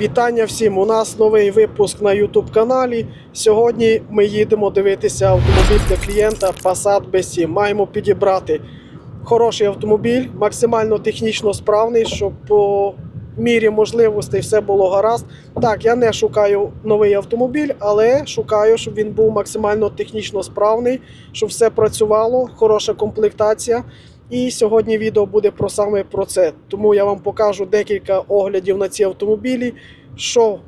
Вітання всім! У нас новий випуск на YouTube каналі. Сьогодні ми їдемо дивитися автомобіль для клієнта Passat B7. Маємо підібрати хороший автомобіль, максимально технічно справний, щоб по мірі можливостей все було гаразд. Так, я не шукаю новий автомобіль, але шукаю, щоб він був максимально технічно справний, щоб все працювало, хороша комплектація. І сьогодні відео буде про саме про це. Тому я вам покажу декілька оглядів на ці автомобілі. Що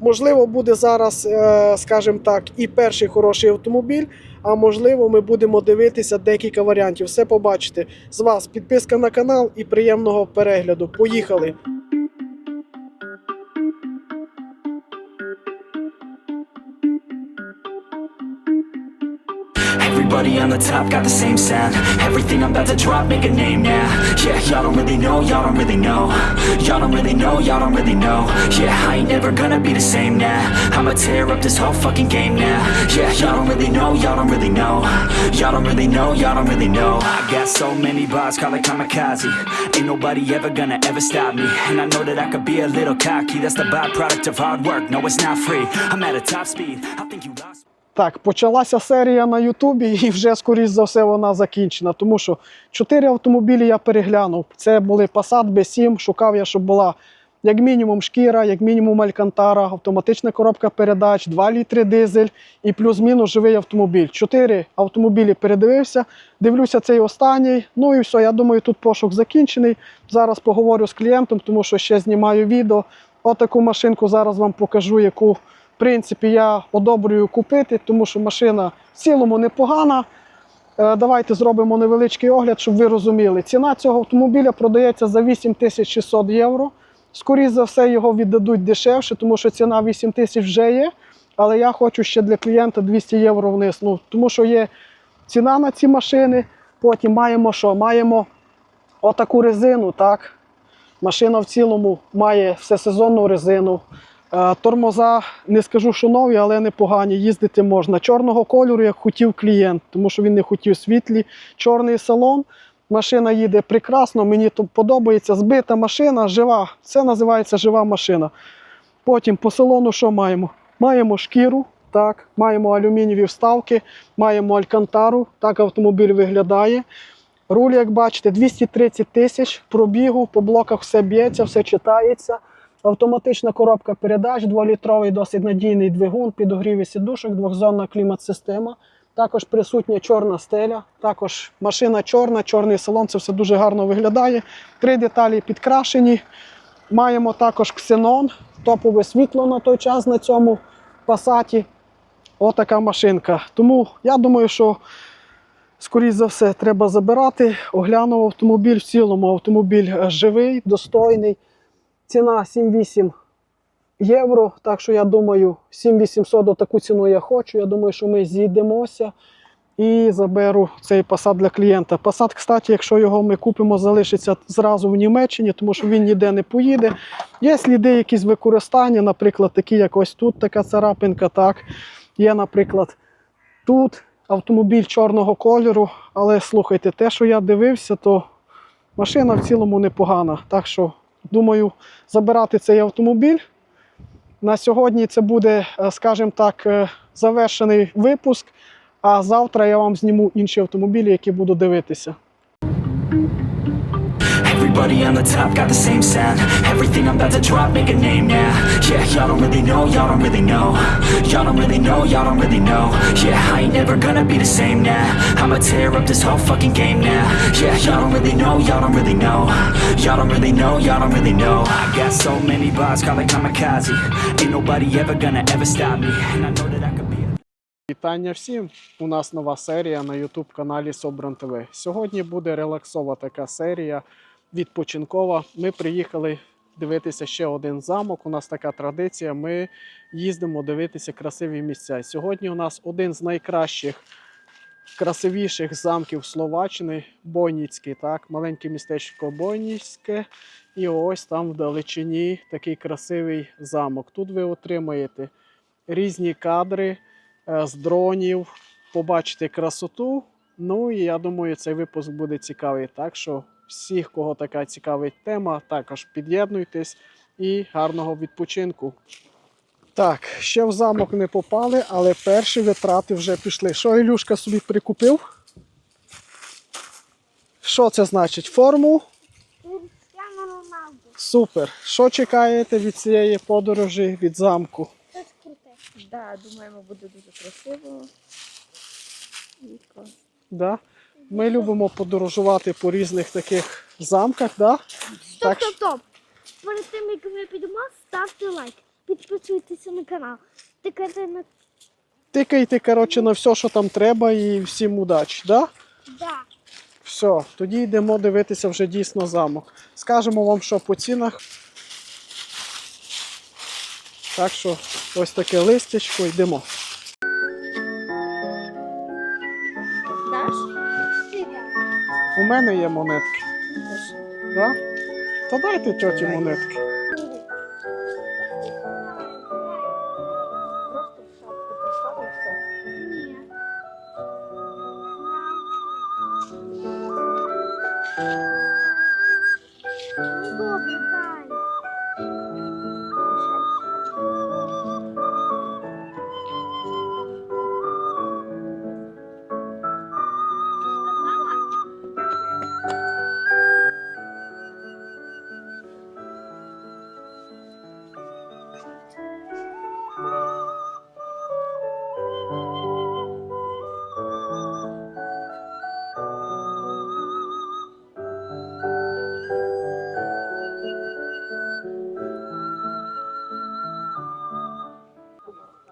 можливо буде зараз, е, скажімо так, і перший хороший автомобіль. А можливо, ми будемо дивитися декілька варіантів. Все побачите. З вас підписка на канал і приємного перегляду. Поїхали! Everybody on the top got the same sound. Everything I'm about to drop, make a name now. Yeah, y'all don't really know, y'all don't really know. Y'all don't really know, y'all don't really know. Yeah, I ain't never gonna be the same now. I'ma tear up this whole fucking game now. Yeah, y'all don't really know, y'all don't really know. Y'all don't really know, y'all don't really know. I got so many bars, call it kamikaze. Ain't nobody ever gonna ever stop me. And I know that I could be a little cocky. That's the byproduct of hard work, no it's not free. I'm at a top speed, I think you Так, почалася серія на Ютубі, і вже скоріш за все вона закінчена. Тому що чотири автомобілі я переглянув. Це були Passat B7. Шукав я, щоб була як мінімум шкіра, як мінімум Алькантара, автоматична коробка передач, 2 літри дизель і плюс-мінус живий автомобіль. Чотири автомобілі передивився. Дивлюся цей останній. Ну і все. Я думаю, тут пошук закінчений. Зараз поговорю з клієнтом, тому що ще знімаю відео. Отаку машинку зараз вам покажу, яку. Принципі, я одобрюю купити, тому що машина в цілому непогана. Е, Давайте зробимо невеличкий огляд, щоб ви розуміли. Ціна цього автомобіля продається за 8600 євро. Скоріше за все, його віддадуть дешевше, тому що ціна 8 тисяч вже є. Але я хочу ще для клієнта 200 євро вниз. Ну, тому що є ціна на ці машини. Потім маємо що? Маємо отаку резину. так. Машина в цілому має всесезонну резину. Е, Тормоза, не скажу, що нові, але непогані. Їздити можна. Чорного кольору, як хотів клієнт, тому що він не хотів світлі. Чорний салон. Машина їде прекрасно, мені то подобається. Збита машина, жива. Це називається жива машина. Потім по салону що маємо? Маємо шкіру, так, маємо алюмінієві вставки, маємо алькантару. Так автомобіль виглядає. Руль, як бачите, 230 тисяч пробігу, по блоках все б'ється, все читається. Автоматична коробка передач, 2-літровий досить надійний двигун, підогріві сідушок, двохзонна клімат-система. Також присутня чорна стеля, також машина чорна, чорний салон, це все дуже гарно виглядає. Три деталі підкрашені. Маємо також ксенон, топове світло на той час на цьому пасаті. Отака машинка. Тому я думаю, що скоріш за все треба забирати. Оглянув автомобіль в цілому. Автомобіль живий, достойний. Ціна 7-8 євро. Так що я думаю, 7800 до таку ціну я хочу. Я думаю, що ми зійдемося і заберу цей Passat для клієнта. Passat, кстати, якщо його ми купимо, залишиться зразу в Німеччині, тому що він ніде не поїде. Є сліди якісь використання, наприклад, такі як ось тут така царапинка. так. Є, наприклад, тут автомобіль чорного кольору. Але слухайте, те, що я дивився, то машина в цілому непогана. Так що, думаю, забирати цей автомобіль. На сьогодні це буде, е, скажімо так, е, завершений випуск. А завтра я вам зніму інші автомобілі, які буду дивитися. Everybody on the top got the same sound Everything I'm about to drop, make a name now Yeah, y'all don't really know, y'all don't really know Y'all don't really know, y'all don't really know Yeah, I ain't never gonna be the same now I'ma tear up this whole fucking game now Yeah, y'all don't really know, y'all don't really know Y'all don't really know, y'all don't really know I got so many bars, call it kamikaze Ain't nobody ever gonna ever stop me And I know that I could be Вітання всім! У нас нова серія на YouTube каналі Собран ТВ. Сьогодні буде релаксова така серія відпочинкова. Ми приїхали дивитися ще один замок. У нас така традиція. Ми їздимо дивитися красиві місця. Сьогодні у нас один з найкращих, красивіших замків Словаччини Бойніцький. Так, маленьке містечко Бойніцьке. І ось там в далечині такий красивий замок. Тут ви отримаєте різні кадри е, з дронів, побачите красоту. Ну і я думаю, цей випуск буде цікавий. Так що всіх, кого така цікавить тема, також під'єднуйтесь і гарного відпочинку. Так, ще в замок не попали, але перші витрати вже пішли. Що Ілюшка собі прикупив? Що це значить? Форму? Супер. Що чекаєте від цієї подорожі від замку? Щось круте. Да, думаємо, буде дуже красиво. І. Да? Ми любимо подорожувати по різних таких замках, да? Стоп, Так, стоп, стоп. Перед тим, як ми підемо, ставте лайк. Підписуйтеся на канал. Тикайте на тикайте, коротше, на все, що там треба, і всім удачі, да? да. Все, тоді йдемо дивитися вже дійсно замок. Скажемо вам, що по цінах. Так що ось таке листячко, йдемо. У мене є монетки. Да? Та дайте тьоті монетки. Просто в шапку поставив все. Ні.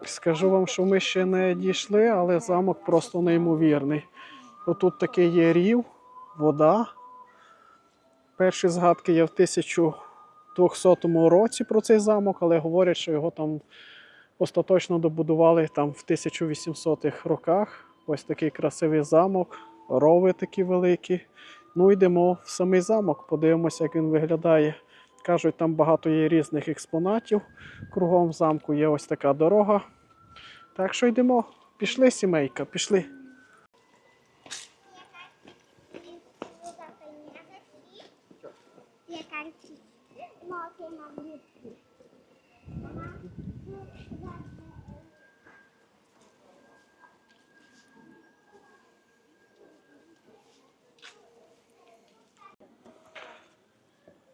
Скажу вам, що ми ще не дійшли, але замок просто неймовірний. Отут такий є рів, вода. Перші згадки є в 1200 році про цей замок, але говорять, що його там остаточно добудували там в 1800-х роках. Ось такий красивий замок, рови такі великі. Ну, йдемо в самий замок, подивимося, як він виглядає. Кажуть, там багато є різних експонатів. Кругом замку є ось така дорога. Так що йдемо. Пішли, сімейка, пішли.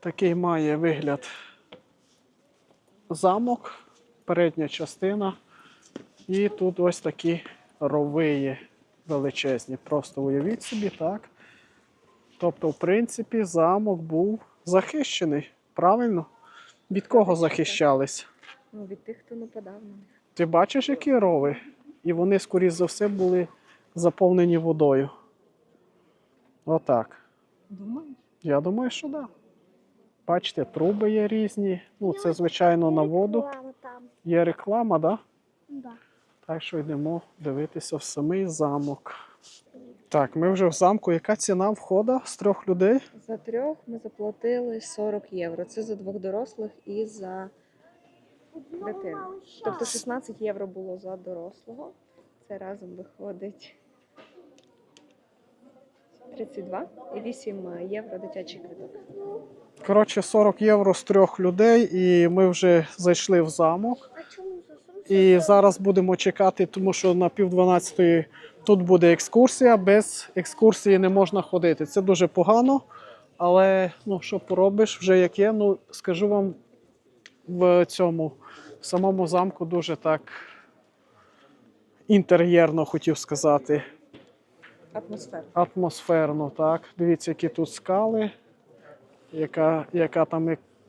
Такий має вигляд замок, передня частина. І тут ось такі рови є величезні. Просто уявіть собі, так. Тобто, в принципі, замок був захищений. Правильно? Від кого захищались? Ну, від тих, хто нападав на них. Ти бачиш, які рови? І вони, скоріш за все, були заповнені водою. Отак. Думаєш? Я думаю, що так. Да. Бачите, труби є різні. Ну, це, звичайно, на воду. Є реклама, так? Да? Да. Так що йдемо дивитися в самий замок. Так, ми вже в замку. Яка ціна входу з трьох людей? За трьох ми заплатили 40 євро. Це за двох дорослих і за дитину. Тобто 16 євро було за дорослого. Це разом виходить 32 і 8 євро дитячий квиток. Коротше, 40 євро з трьох людей, і ми вже зайшли в замок. А чому? І зараз будемо чекати, тому що на пів 12 тут буде екскурсія. Без екскурсії не можна ходити. Це дуже погано. Але ну, що поробиш, вже як є. Ну, скажу вам, в цьому в самому замку дуже так інтер'єрно хотів сказати. Атмосфера. Атмосферно, так. Дивіться, які тут скали, яка, яка там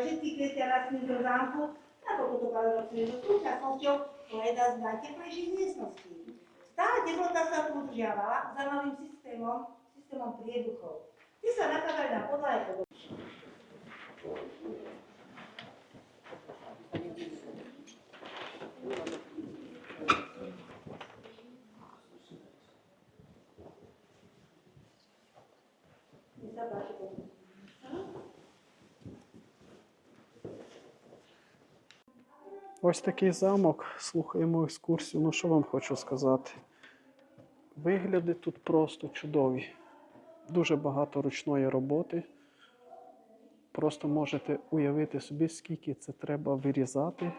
kvety a rastliny do zámku, nakoľko to paradoxne, že súčasnosťou jedna z najteplejších miestností. Stále teplota sa tu udržiavala za novým systémom, systémom prieduchov. Tí sa nachádzali na podlahe pod Nech Ось такий замок. Слухаємо екскурсію. Ну що вам хочу сказати? Вигляди тут просто чудові. Дуже багато ручної роботи. Просто можете уявити собі, скільки це треба вирізати.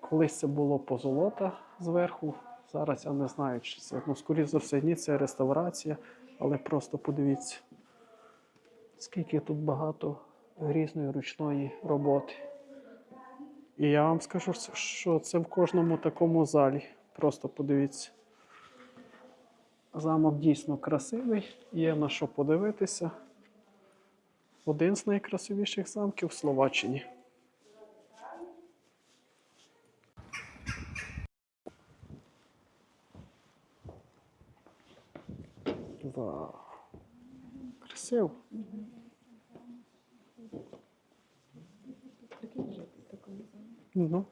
Колись це було позолота зверху. Зараз я не знаю, чи це. Ну, скоріше за все, ні, це реставрація, але просто подивіться, скільки тут багато різної ручної роботи. І я вам скажу, що це в кожному такому залі. Просто подивіться. Замок дійсно красивий, є на що подивитися. Один з найкрасивіших замків в Словаччині. Вау. Красиво. Ну.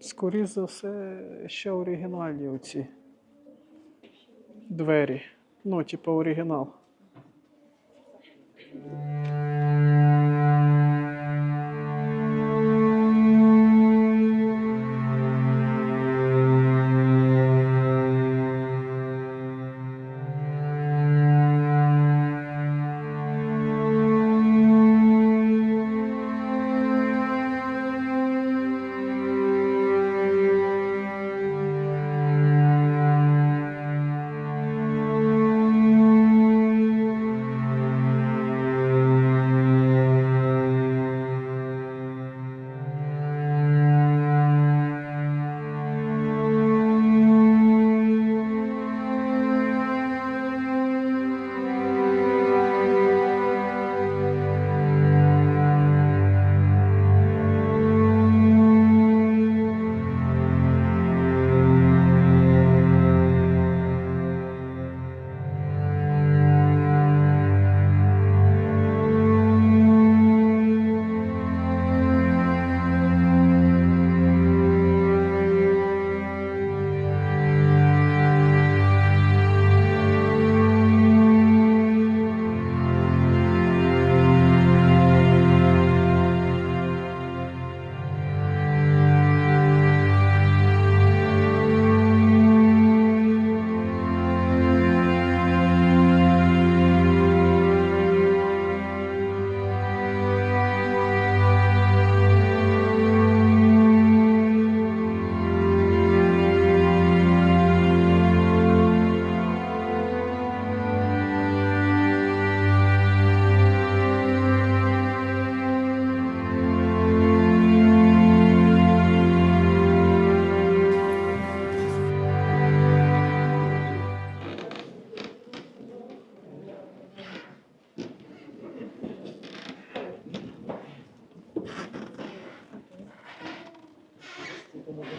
Скоріше за все, ще оригінальні оці двері. Ну, типу оригінал. Pestrosť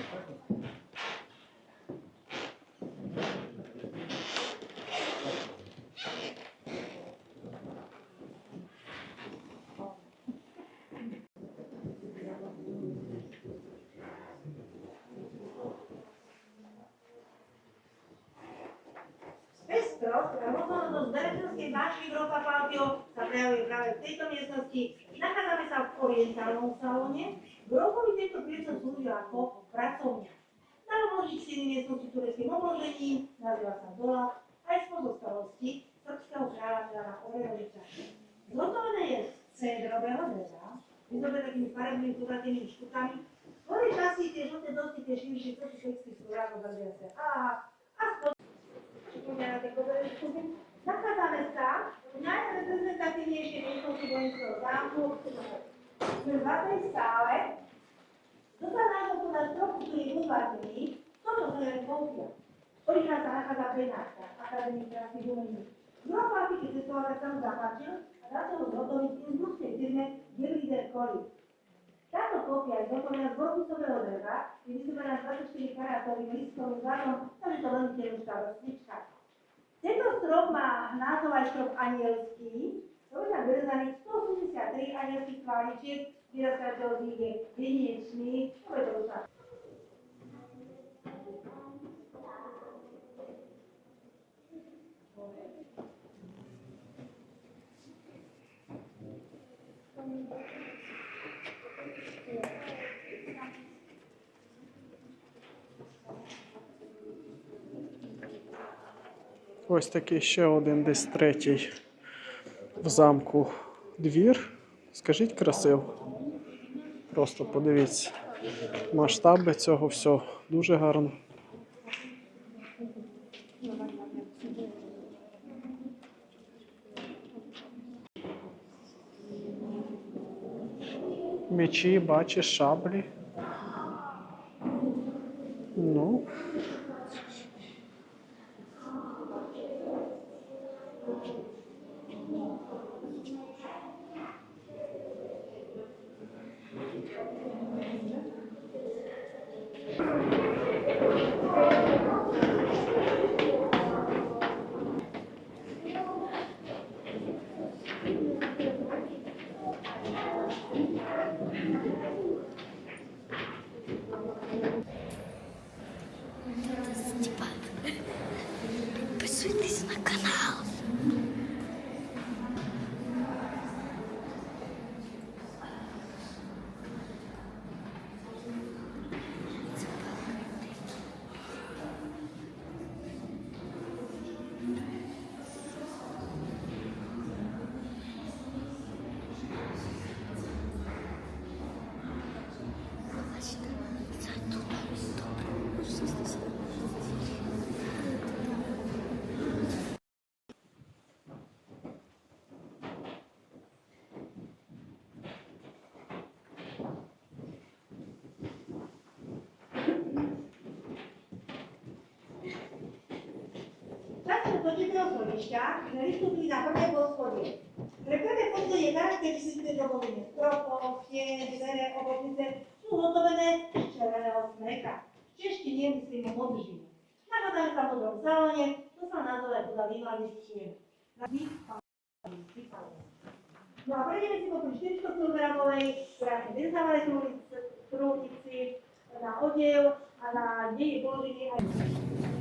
a rôznorodosť zberiteľskej vášky Európa Palpio sa prejavuje práve v tejto miestnosti. Nachádzame sa v orientálnom salóne. Grofovi tejto priestor slúžil ako pracovňa. Na rovnoží steny miestnosti obložením, nazýva sa Dola, aj z pozostalosti srbského kráľa Jana Orehoviča. Zhotovené je z cédrového dreva, vyzdobené takými farebnými kudratými štukami. Svoje časti tie žlté dosti tie širšie, to sú švedských slurákov, takže sa aha, a spod pripomínate koberečku. Nachádzame sa v najreprezentatívnejšej miestnosti vojenského zámku v zlatej sále. Sa nášho podľa trochu, ktorý je uzvátený, toto je kópia. Orientál akadémiákra, akadémikra, humanizmus. Európa Afriky cestovateľ zapáčil a začal zhotoviť instrukčnej firme Gillider Collins. Táto kópia je zhotovená z dvojkusového dreva, je vyzdobená 24 karátovým listovým zlatom, takže to veľmi tenučká vrstnička. Tento strop má názov aj strop anielský, to je vyrezaných 183 anielských kváličiek, vyraz každého nich je jedinečný, to je to Ось такий ще один десь третій в замку двір. Скажіть красиво. Просто подивіться. Масштаби цього всього дуже гарно. Мечі, бачиш, шаблі. Sme vystúpili na prvé poschodie. Pre prvé poschodie je charakteristické domoviny. Stropov, stien, dvere, obotnice sú hotovené z červeného smreka. V češtine myslíme modržinu. Nachádzame sa v modrom salóne, to sa nazýva podľa výmlavy stien. No a prejdeme si potom 400 kg, krásne dezávali trúnici, na odev a na nej je položený aj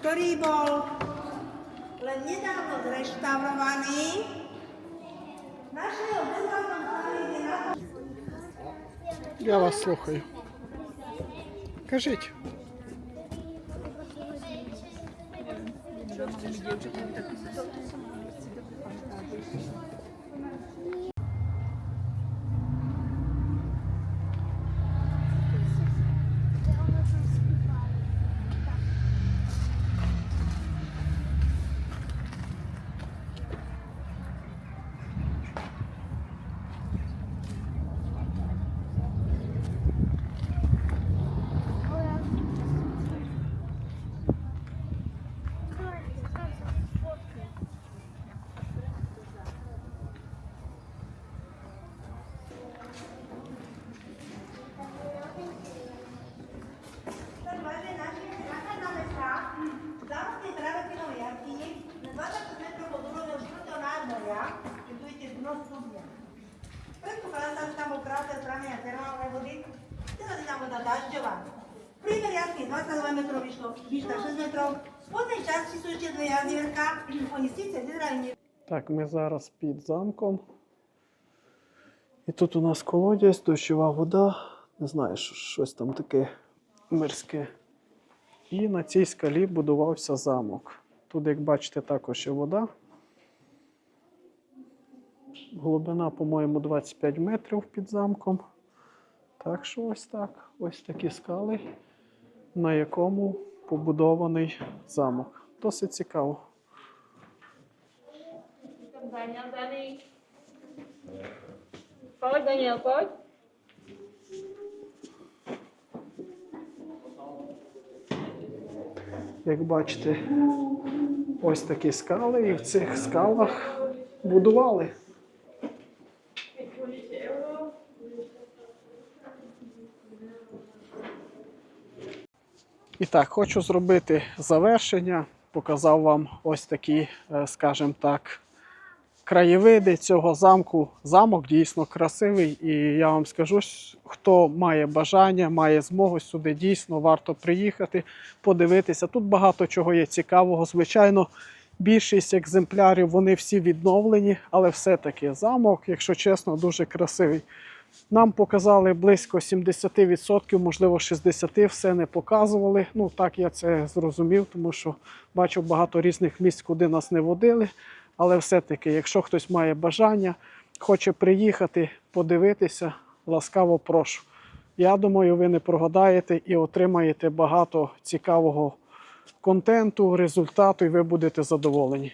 ktorý bol len nedávno zreštaurovaný. V našeho bezvadnom stave je na to, я вас слухаю. Кажіть. Vážené výška 6 metrov. V spodnej časti sú ešte dve jazierka, oni síce vyzerajú ne- Так, ми зараз під замком. І тут у нас колодязь, дощова вода. Не знаю, щось там таке мирське. І на цій скалі будувався замок. Тут, як бачите, також є вода. Глибина, по-моєму, 25 метрів під замком. Так що ось так. Ось такі скали, на якому побудований замок. Досить цікаво. Як бачите, ось такі скали, і в цих скалах будували. І так, хочу зробити завершення. Показав вам ось такі, е, скажімо так, краєвиди цього замку. Замок дійсно красивий. І я вам скажу, хто має бажання, має змогу сюди дійсно варто приїхати, подивитися. Тут багато чого є цікавого. Звичайно, більшість екземплярів вони всі відновлені, але все-таки замок, якщо чесно, дуже красивий. Нам показали близько 70%, можливо, 60% все не показували. Ну так я це зрозумів, тому що бачив багато різних місць, куди нас не водили. Але все-таки, якщо хтось має бажання, хоче приїхати, подивитися, ласкаво прошу. Я думаю, ви не прогадаєте і отримаєте багато цікавого контенту, результату, і ви будете задоволені.